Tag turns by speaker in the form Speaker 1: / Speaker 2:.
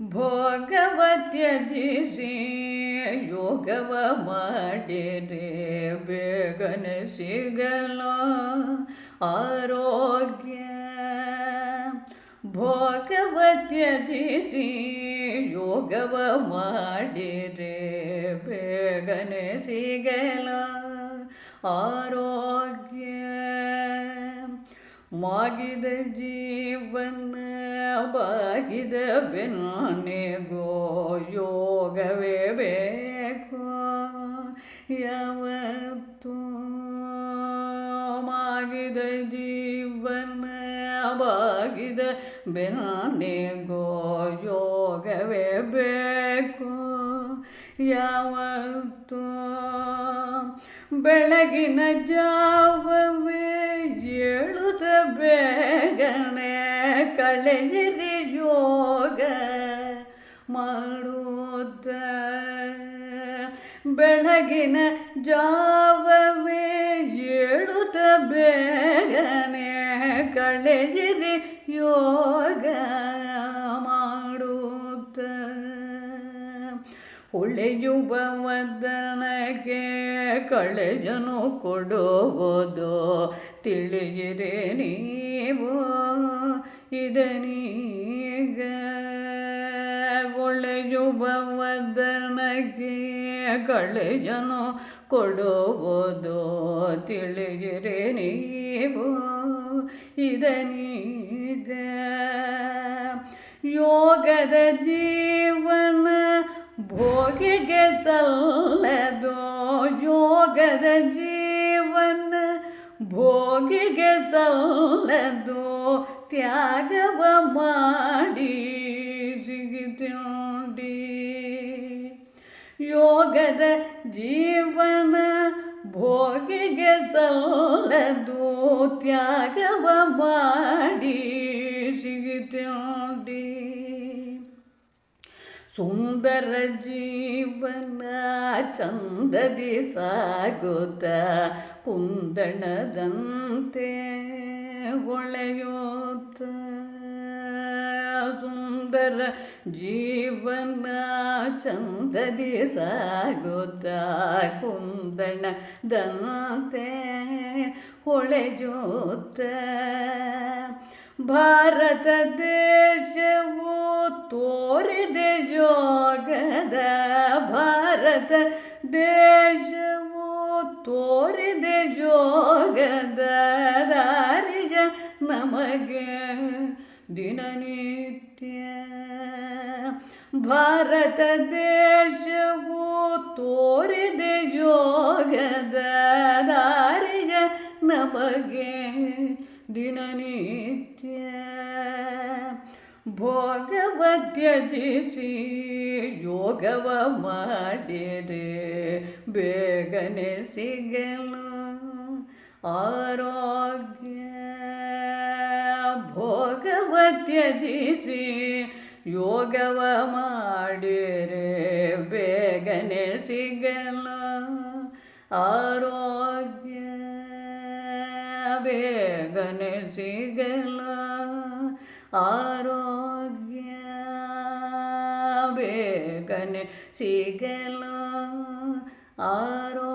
Speaker 1: ಭೋಗವ ತ್ಯಜಿಸಿ ಯೋಗವ ಮಾಡಿರೆ ಬೇಗನೆ ಸಿಗಲು ಆರೋಗ್ಯ ಭೋಗವ ತ್ಯಜಿಸಿ ಯೋಗವ ಮಾಡಿರೆ ಬೇಗನೆ ಸಿಗಲು ಆರೋಗ್ಯ ಮಾಗಿದ ಜೀವನ ಬಾಗಿದ ಬೆನ್ನೆಗೋ ಯೋಗವೇ ಬೇಕು. ಯಾವತ್ತು ಮಾಗಿದ ಜೀವನ ಬಾಗಿದ ಬೆನ್ನೆಗೋ ಯೋಗವೇ ಬೇಕು. ಯಾವತ್ತು ಬೆಳಗಿನ ಜಾವವೇ ಏಳುತ್ತ ಬೇಗನೆ ಕಳೆಯಿರಿ ಯೋಗ ಮಾಡುತ್ತ. ಬೆಳಗಿನ ಜಾವವೇ ಏಳುತ್ತ ಬೇಗನೆ ಕಳೆಯಿರಿ ಯೋಗ ಮಾಡುತ್ತ. ಹೊಳೆಯುವ ವದನಗೆ ಕಳೆಜನು ಕೊಡುವುದು ತಿಳಿಯಿರೆ ನೀವು. ಇದನೀಗ ಒಳೆಯುವ ಧರ್ಮಕ್ಕೆ ಕಳೆಯನು ಕೊಡುವುದು ತಿಳಿಯಿರೆ ನೀವು. ಇದನೀಗ ಯೋಗದ ಜೀವನ ಭೋಗಿಗೆ ಸಲ್ಲದು. ಯೋಗದ ಜೀವನ ಭೋಗಿಗೆ ಸಲ್ಲದು. ತ್ಯಾಗವ ಮಾಡಿ ಜಿಗಿದೋಡಿ. ಯೋಗದ ಜೀವನ ಭೋಗಿಗೆ ಸಲ್ಲದು, ತ್ಯಾಗವ ಮಾಡಿ ಸಿಗಿತುಂಡಿ ಸುಂದರ ಜೀವನ ಚಂದದಿ ಸಾಗುತ್ತ ಕುಂದಣದಂತೆ. ಹೊಳೆಯುತ್ತ ಸುಂದರ ಜೀವನ ಚಂದದಿ ಸಾಗುತ್ತ ಕುಂದಣದಂತೆ ಹೊಳೆಯುತ್ತ ಭಾರತ ದೇಶವು ತೋರಿದೆ ಯೋಗದ ಭಾರತ ದೇಶವು ತೋರಿದೆ ಯೋಗದ ದಾರಿಯ ನಮಗೆ ದಿನನಿತ್ಯ. ಭಾರತ ದೇಶವು ತೋರಿದೆ ಯೋಗದ ದಾರಿಯ ನಮಗೆ ದಿನನಿತ್ಯ. ಭೋಗವ ತ್ಯಜಿಸಿ ಯೋಗವ ಮಾಡಿರೆ ಬೇಗನೆ ಸಿಗಲು ಆರೋಗ್ಯ. ಭೋಗವ ತ್ಯಜಿಸಿ ಯೋಗವ ಮಾಡಿರೆ ಬೇಗನೆ ಸಿಗಲು. ಆರೋಗ್ಯ ಬೇಗನೆ ಸಿಗಲು. ಆರೋಗ್ಯ ಬೇಗನೆ ಸಿಗಲು. ಆರೋಗ್ಯ